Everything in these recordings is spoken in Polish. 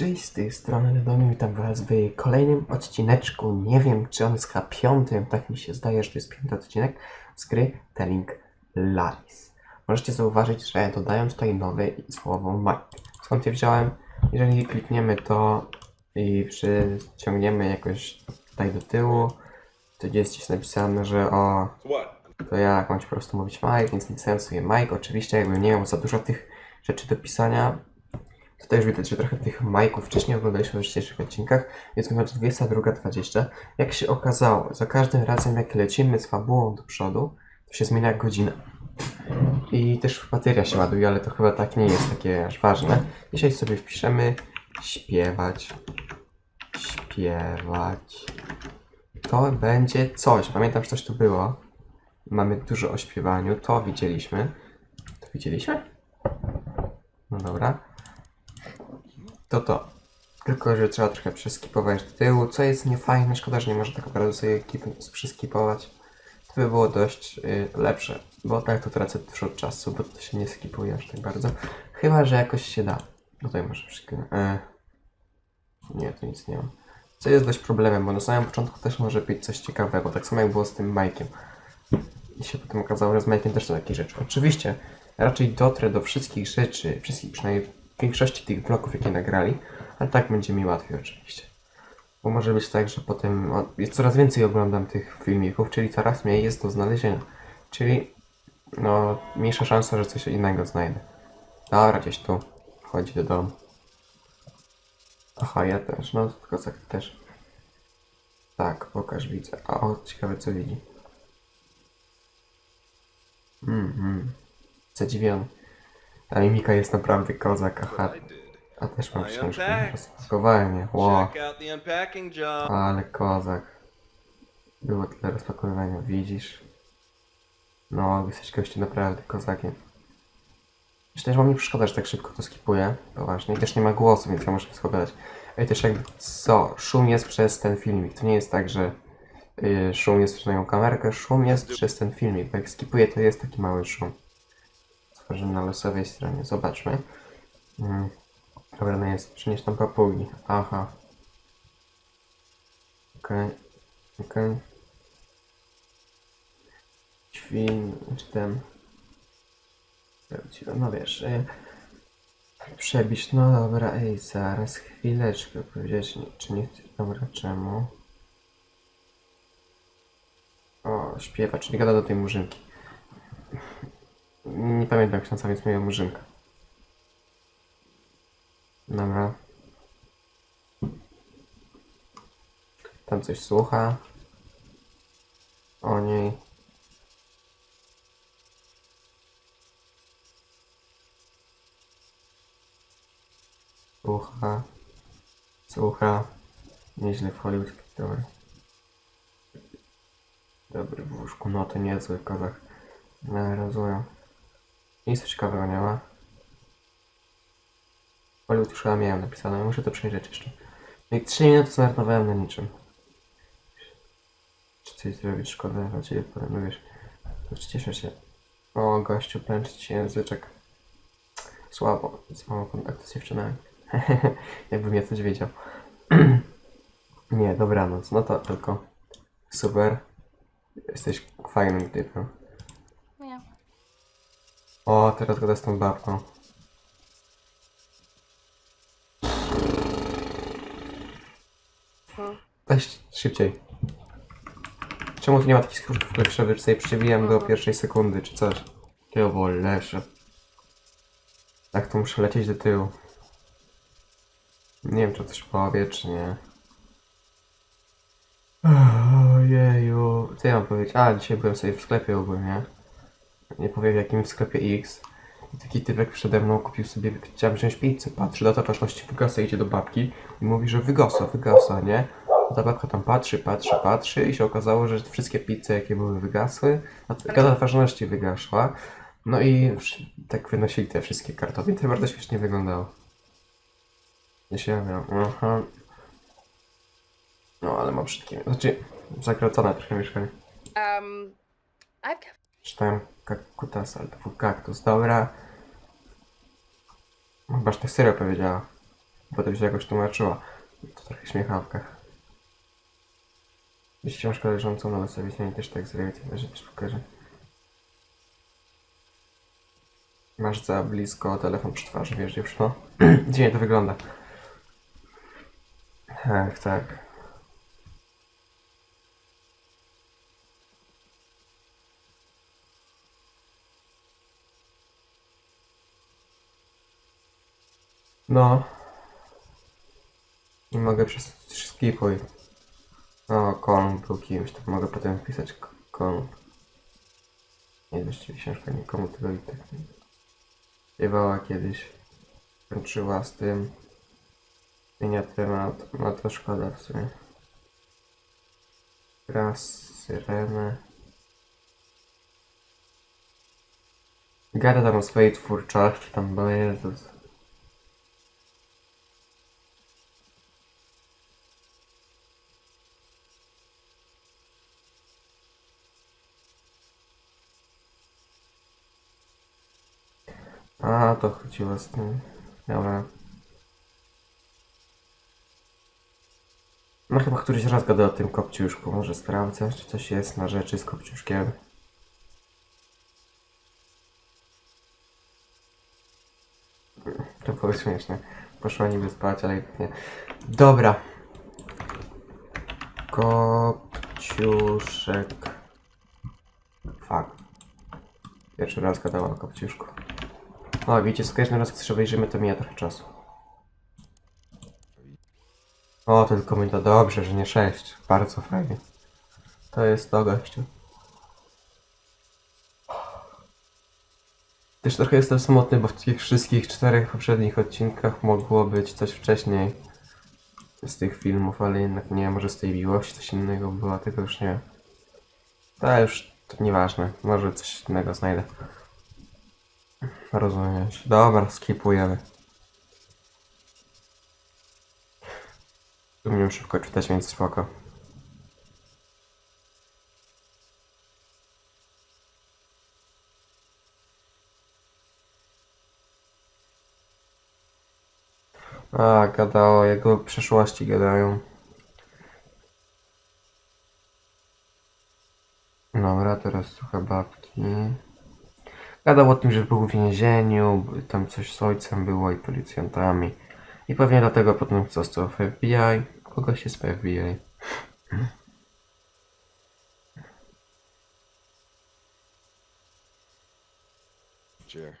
Cześć, z tej strony Ledomir, witam was w kolejnym odcineczku. Nie wiem, czy on jest chyba piątym, tak mi się zdaje, że to jest piąty odcinek z gry Telling Lies. Możecie zauważyć, że dodają tutaj nowe słowo Mike. Skąd je wziąłem? Jeżeli klikniemy to i przyciągniemy jakoś tutaj do tyłu, to gdzieś jest napisane, że o to ja mam po prostu mówić Mike, więc napisałem sobie Mike. Oczywiście jakbym nie miał za dużo tych rzeczy do pisania, Tutaj już widać, że trochę tych majków wcześniej oglądaliśmy w wcześniejszych odcinkach, więc wychodzi 22.20. Jak się okazało, za każdym razem jak lecimy z fabułą do przodu, to się zmienia godzina. I też bateria się ładuje, ale to chyba tak nie jest takie aż ważne. Dzisiaj sobie wpiszemy śpiewać, śpiewać. To będzie coś. Pamiętam, że coś tu było. Mamy dużo o śpiewaniu. To widzieliśmy. To widzieliśmy? No dobra to to. Tylko, że trzeba trochę przeskipować do tyłu, co jest niefajne, szkoda, że nie można tak naprawdę sobie kip- przeskipować. To by było dość y, lepsze, bo tak to tracę dużo czasu, bo to się nie skipuje aż tak bardzo. Chyba, że jakoś się da. Tutaj może wszystko. E, nie, tu nic nie mam. Co jest dość problemem, bo na samym początku też może być coś ciekawego, tak samo jak było z tym Mike'iem. I się potem okazało, że z Mike'iem też są takie rzeczy. Oczywiście, raczej dotrę do wszystkich rzeczy, wszystkich przynajmniej większości tych vlogów, jakie nagrali, ale tak będzie mi łatwiej oczywiście. Bo może być tak, że potem jest coraz więcej oglądam tych filmików, czyli coraz mniej jest do znalezienia. Czyli no, mniejsza szansa, że coś innego znajdę. Dobra, gdzieś tu. Wchodzi do domu. Aha, ja też, no tylko tak też. Tak, pokaż, widzę. A o, ciekawe co widzi. Mhm. Zadziwiony. Ta mimika jest naprawdę kozak, aha. A też mam książkę. Rozpakowałem je. Wow. Ale kozak. Było tyle rozpakowywania, widzisz? No, jesteś gościu naprawdę kozakiem. Myślę, że mam mi szkoda, że tak szybko to skipuję. Poważnie. I też nie ma głosu, więc ja muszę wszystko gadać. Ej, też jakby co? Szum jest przez ten filmik. To nie jest tak, że yy, szum jest przez moją kamerkę. Szum jest przez ten filmik. Bo jak skipuję, to jest taki mały szum. Stworzymy na losowej stronie. Zobaczmy. Mm. Dobra, no jest. Przynieś tam papugi. Aha. Okej. Okej. Świn, czy ten... No wiesz, y, przebić, no dobra, ej, zaraz, chwileczkę, powiedzieć, nie- czy nie dobra, czemu? O, śpiewa, czyli gada do tej murzynki. Nie pamiętam ksiądza, więc moja murzynka. Dobra. Tam coś słucha. O niej. Słucha. Słucha. Nieźle w Hollywood. Dobry. Dobry w łóżku. No to niezły kozak. No, rozumiem. Nic ciekawego nie ma. Hollywood już chyba miałem napisane. Muszę to przejrzeć jeszcze. Jak 3 minuty zmarnowałem na niczym. Czy coś zrobić szkoda, dla ciebie powiem, no wiesz. To cieszę się. O, gościu, plęczy ci języczek. Słabo, mało kontaktu z dziewczynami. Jakbym ja coś wiedział. Nie, dobranoc. No to tylko. Super. Jesteś fajnym typem. O, teraz gada z tą babką. Weź szybciej. Czemu tu nie ma takich skrótów klawiszowych, że sobie przewijam do pierwszej sekundy, czy coś? Ja wolę Tak, to muszę lecieć do tyłu. Nie wiem, czy coś powie, czy nie. Ojeju. Co ja mam powiedzieć? A, dzisiaj byłem sobie w sklepie ogólnie. Nie powiem w jakim sklepie X. I taki typek przede mną kupił sobie, chciałem wziąć pizzę, patrzy, data ważności wygasa, idzie do babki i mówi, że wygasa, wygasa, nie? A ta babka tam patrzy, patrzy, patrzy i się okazało, że wszystkie pizze, jakie były wygasły, data ważności wygaszła. No i tak wynosili te wszystkie kartony i to bardzo śmiesznie wyglądało. Ja się miał, aha. No, ale ma brzydkie, znaczy zagracone trochę mieszkanie. Um, I've Czytałem kakutas, ale to był kaktus. Dobra. Chyba, że to serio powiedziała. Potem się jakoś tłumaczyła. To trochę śmiechawka. Jeśli masz koleżącą, no sobie zmieni też tak zrobić, że też pokażę. Masz za blisko telefon przy twarzy, wiesz już, no. Dziwnie to wygląda. Tak, tak. No. Nie mogę przez skipuj. O, Kolm był kimś, to mogę potem wpisać K- Kolm. Nie właściwie książka nikomu tego i tak nie. Śpiewała kiedyś. Kończyła z tym. Zmienia temat. No to szkoda w sumie. Raz, syrenę. Gada tam o swojej twórczości, tam, bo Jezus. A, to chodziło z tym. Dobra. No chyba któryś raz gadał o tym kopciuszku. Może sprawdzę, czy coś jest na rzeczy z kopciuszkiem. To było śmieszne. Poszła niby spać, ale nie. Dobra. Kopciuszek. Fuck. Pierwszy raz gadała o kopciuszku. O, wiecie, z każdym razem, gdy obejrzymy, to mija trochę czasu. O, tylko mi to dobrze, że nie 6. Bardzo fajnie. To jest to, gościu. Też trochę jestem smutny, bo w tych wszystkich czterech poprzednich odcinkach mogło być coś wcześniej z tych filmów, ale jednak nie, może z tej miłości coś innego było, tego już nie. To już to nieważne, może coś innego znajdę. Rozumiesz. Dobra, skipujemy. Umiem szybko czytać, więc spoko. A, gadało, jego przeszłości gadają. Dobra, teraz słucha babki. Gadał o tym, że był w więzieniu, tam coś z ojcem było i policjantami. I pewnie dlatego potem został w FBI. Kogoś jest w FBI. Chair.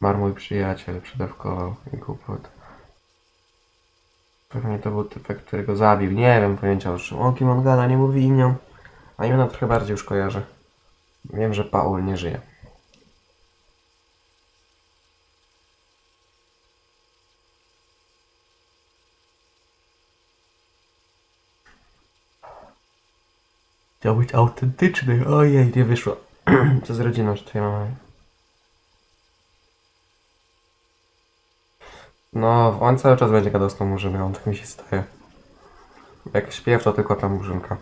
Mar mój przyjaciel przedawkował i głupot. Pewnie to był typek, którego zabił. Nie wiem, pojęcia o czym. O kim on gada, nie mówi imię. A imiona trochę bardziej już kojarzę. Wiem, że Paul nie żyje. Chciał być autentyczny. Ojej, nie wyszło. Co z rodziną, że twoja mama... No, on cały czas będzie gadał z tą murzynką, tak mi się staje. Jak śpiew, to tylko ta murzynka.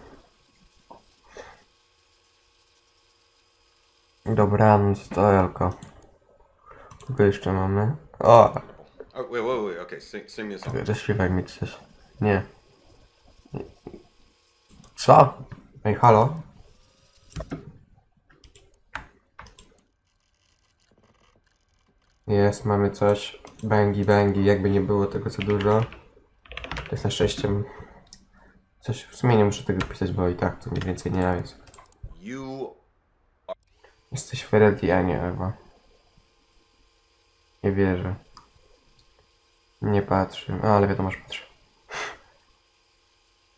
Dobranoc, to Elko. Kogo jeszcze mamy? O, Oh wait, wait, wait. Okay, sing, sing me a song. zaśpiewaj mi coś. Nie. Co? Ej, halo? Jest, mamy coś. Bęgi, bęgi, jakby nie było tego za dużo. To jest na szczęście... Coś, w sumie nie muszę tego pisać, bo i tak to mniej więcej nie ma, więc... You Jesteś Freddy, a nie Ewa. Nie wierzę. Nie patrzy. A, ale wiadomo, że patrzy.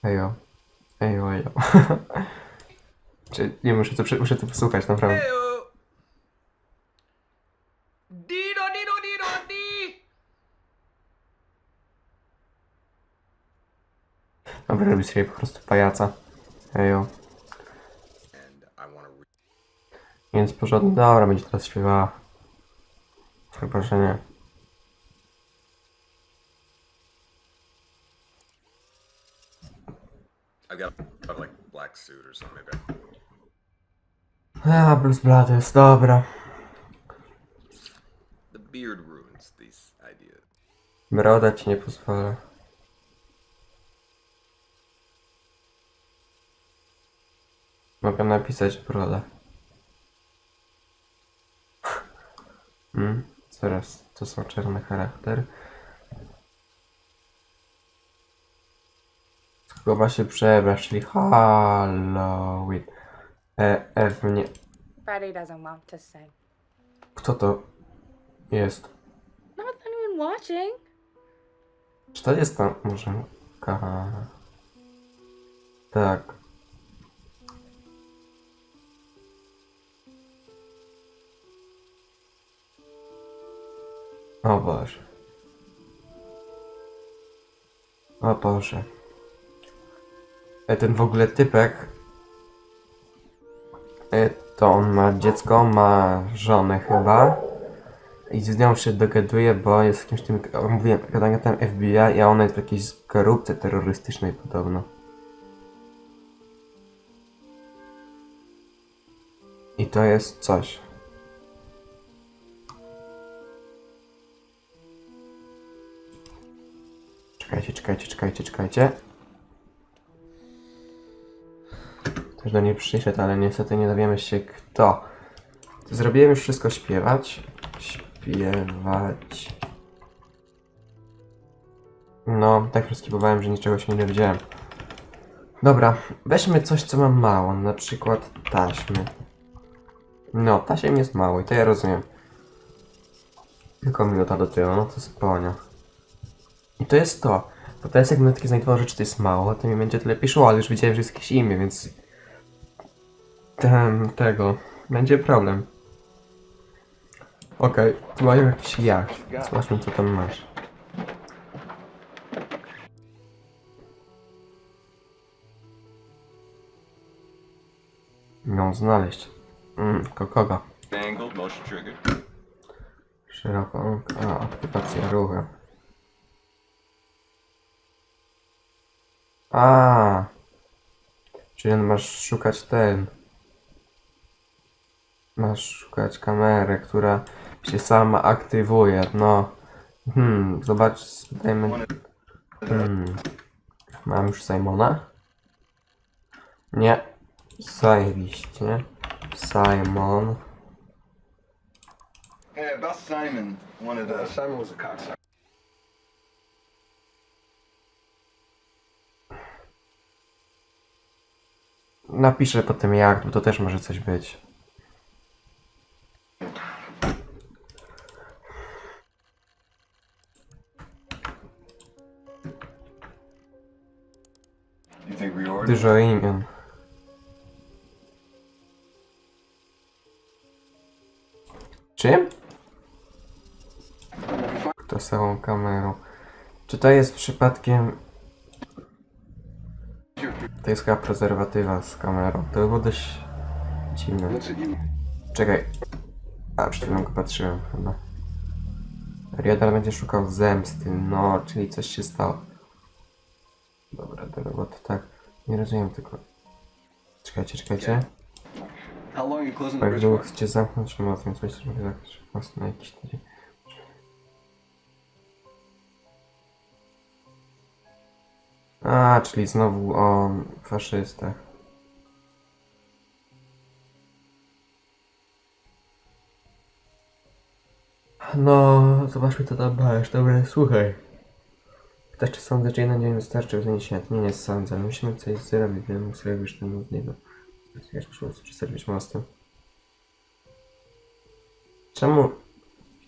Ejo. Ejo, ejo. Czy nie muszę to, muszę to posłuchać, naprawdę. Heyo. Dido dido dido di. Dobra, robić sobie po prostu pajaca. Ejo. And I want to. Re- Więc porządnie, dobra, będzie teraz śpiewała. Chyba, że nie. I've got a like black suit or something. Maybe. A, Blues Brothers, dobra. The beard ruins these ideas. Broda ci nie pozwala. Mogę napisać broda. Hmm? Zaraz, to są czarny charakter. Kogo ma się przebrać, czyli Halloween. E, F mnie... Friday doesn't want to sing. Kto to jest? Not anyone watching. Czy to jest ta murzynka? Tak. O Boże. O Boże. E, Ten w ogóle typek. e, To on ma dziecko, ma żonę chyba. I z nią się dogaduje, bo jest jakimś tym, mówiłem, tam FBI, a ona jest w jakiejś grupce terrorystycznej podobno. I to jest coś. Czekajcie, czekajcie, czekajcie, czekajcie. Też do niej przyszedł, ale niestety nie dowiemy się kto. Zrobiłem już wszystko śpiewać. Śpiewać. No, tak rozkipowałem, że niczego się nie dowiedziałem. Dobra, weźmy coś, co mam mało, na przykład taśmy. No, taśmiem jest mało i to ja rozumiem. Tylko minuta do tyłu, no to spokojnie. I to jest to. Bo teraz jak będę takie znajdował rzeczy, to jest mało, to mi będzie to lepiej szło, ale już widziałem, że jest jakieś imię, więc... Ten, tego... Będzie problem. Okej, tu mają jakiś jacht. Zobaczmy, co tam masz. Ją znaleźć. Mm, ko- kogo? Szeroko. A, aktywacja rucha. A. Czyli on masz szukać ten. Masz szukać kamerę, która się sama aktywuje. No. Hmm, zobacz, dajmy. Hmm. Mam już Simona? Nie. Zajebiście. Simon. Hey, about Simon, one of the. Simon was a cocksucker. Napiszę potem jak, bo to też może coś być. You think reorder? Dużo imion. Czym? Kto całą kamerą? Czy to jest przypadkiem... To jest chyba prezerwatywa z kamerą. To by było dość dziwne. You? Czekaj. A, przed chwilą go patrzyłem chyba. Riodar będzie szukał zemsty, no, czyli coś się stało. Dobra, do roboty, tak. Nie rozumiem tylko. Czekajcie, czekajcie. How long you closing Bo the jak długo chcecie zamknąć moc, więc myślę, że mogę zamknąć moc na jakiś tydzień. A, czyli znowu o faszystach. No, zobaczmy co tam masz. Dobra, słuchaj. Pytasz, czy sądzę, że jeden dzień wystarczy w zniesieniu? Nie, nie sądzę. Musimy coś zrobić, wiem, zrobisz ten z niego. Jak muszę zrobić mostem. Czemu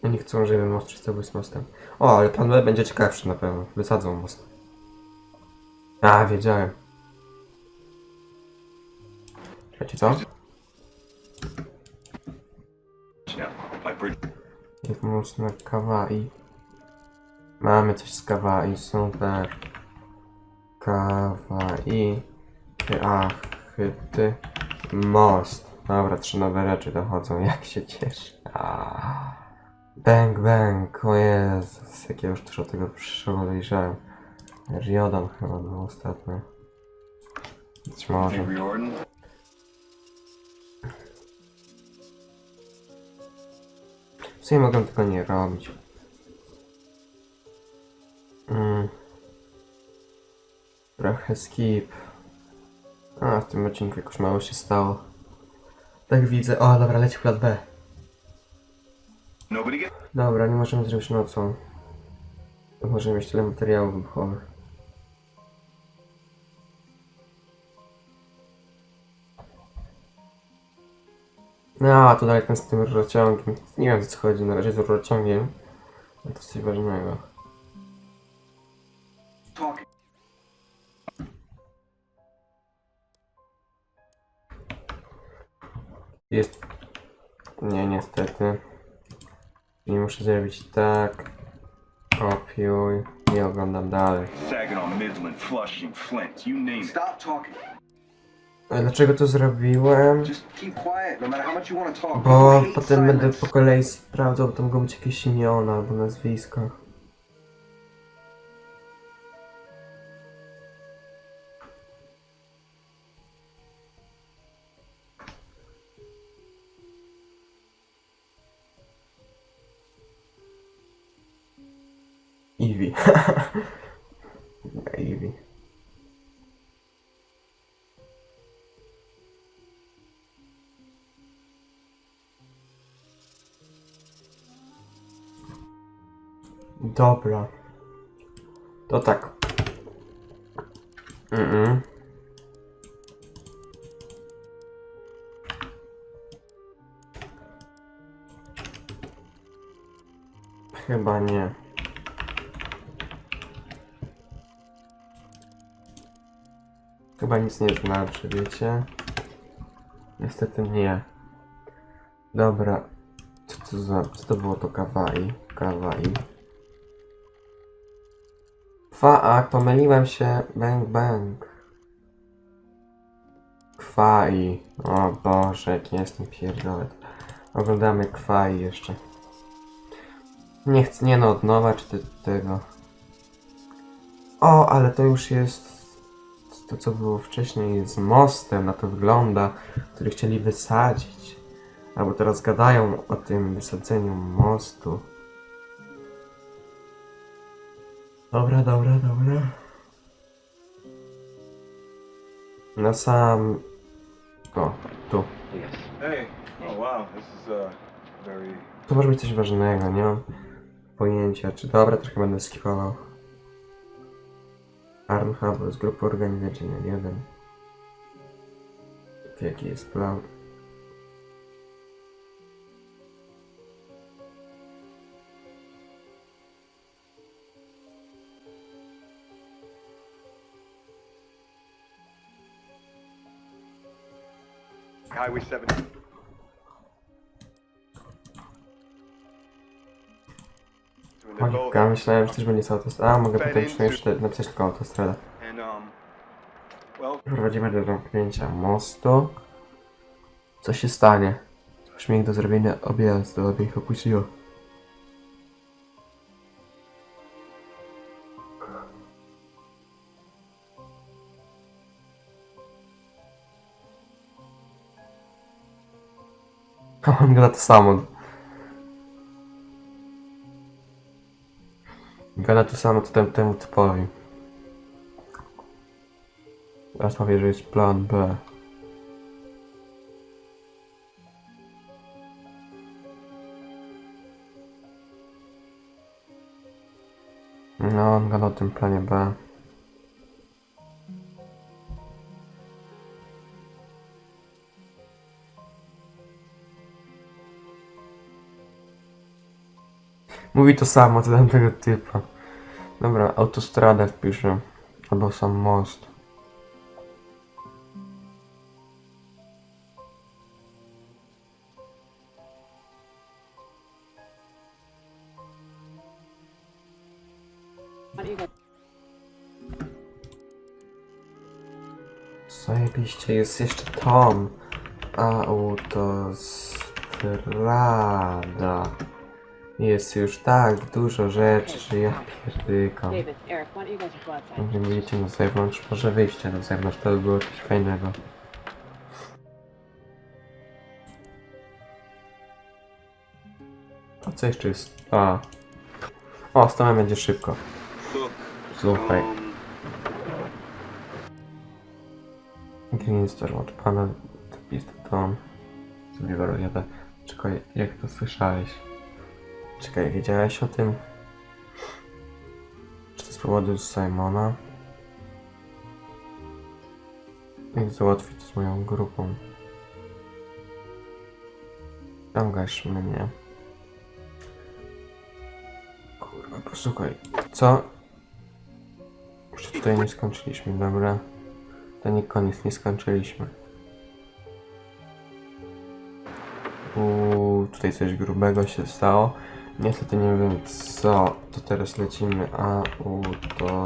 oni chcą, żeby most przestał być mostem? O, ale plan B będzie ciekawszy na pewno. Wysadzą most. A, wiedziałem. Wiecie co? Jak most na kawaii. Mamy coś z kawaii, super. Kawaii. Ach, ty. Most. Dobra, trzy nowe rzeczy dochodzą, jak się cieszę. A. Bang, bang, o Jezus, jak ja już dużo tego przejrzałem. Riodan chyba był ostatnio. Być może. W sumie mogę tego nie robić. Trochę skip. A, w tym odcinku jakoś mało się stało. Tak widzę. O, dobra, leci plan B. Dobra, nie możemy zrobić nocą. Możemy mieć tyle materiałów wybuchowych. No, a to dalej ten z tym rurociągiem. Nie wiem o co chodzi, na razie z rurociągiem. Ale to coś ważnego. Jest... Nie, niestety. Nie muszę zrobić tak. Kopiuj. Nie oglądam dalej. Saginaw, Midland, Flushing, Flint, you name it. Stop talking. Dlaczego to zrobiłem? No to. Bo potem będę po kolei sprawdzał, bo tam mogą być jakieś imiona albo nazwiska. Eevee. Dobra. To tak. Mm-mm. Chyba nie. Chyba nic nie znaczy, wiecie? Niestety nie. Dobra. Co to za... Co to było to kawaii? Kawaii. Fuck, pomyliłem się. Bang, bang. Kwai. O Boże, jaki jestem pierdolet. Oglądamy kwai jeszcze. Nie chcę, nie no, od nowa, czy te, tego. O, ale to już jest to, co było wcześniej z mostem, na to wygląda, który chcieli wysadzić. Albo teraz gadają o tym wysadzeniu mostu. Dobra, dobra, dobra. Na sam... O, tu. Hey. Oh wow, this is uh very. To może być coś ważnego, nie mam pojęcia. Czy dobra, trochę będę skipował. Arnhub z grupy organizacyjnej 1. Jaki jest plan? Highway 7. Ojka, myślałem, że też będzie cała autostrada. A, mogę potem jeszcze napisać tylko autostrada. And um, Prowadzimy do zamknięcia mostu. Co się stanie? Śmiech do zrobienia objazdu, aby ich opuściło. A on gada to samo. Gada to samo co tem, temu typowi. Teraz powie, że jest plan B. No, on gada o tym planie B. Mówi to samo, co tamtego typa. Dobra, autostradę wpiszę. Albo sam most. Zajebiście, jest jeszcze Tom. Autostrada. Jest już tak dużo rzeczy, że ja pierdykam. Nie wyjdziecie na zewnątrz, może wyjście na zewnątrz, to by było coś fajnego. A co jeszcze jest? A. O, z Tomem będzie szybko. Słuchaj. Green Star Watch Panel, The Beast Dawn, Survivor Jada. Czekaj, jak to słyszałeś? Czekaj, wiedziałeś o tym? Czy to z powodu Simona? Jak załatwić to z moją grupą? Ściągasz mnie. Kurwa, posłuchaj. Co? Jeszcze tutaj nie skończyliśmy, dobra? To nie koniec, nie skończyliśmy. Uuu, tutaj coś grubego się stało. Niestety nie wiem co. To teraz lecimy autostrada.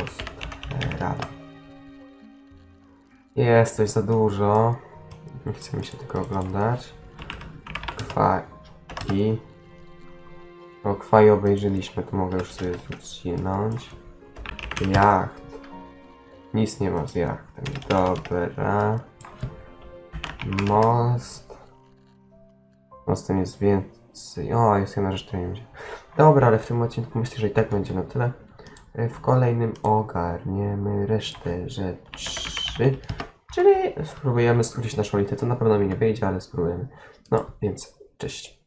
Jest coś za dużo. Nie chce mi się tego oglądać. Kwaki. O, kwaj obejrzeliśmy, to mogę już sobie odcinąć. Jacht. Nic nie ma z jachtem. Dobra. Most. Mostem jest więcej. O, jest jedna rzecz, której nie będzie. Dobra, ale w tym odcinku myślę, że i tak będzie na tyle. E, W kolejnym ogarniemy resztę rzeczy. Czyli spróbujemy skrócić naszą listę. To na pewno mi nie wyjdzie, ale spróbujemy. No, więc cześć.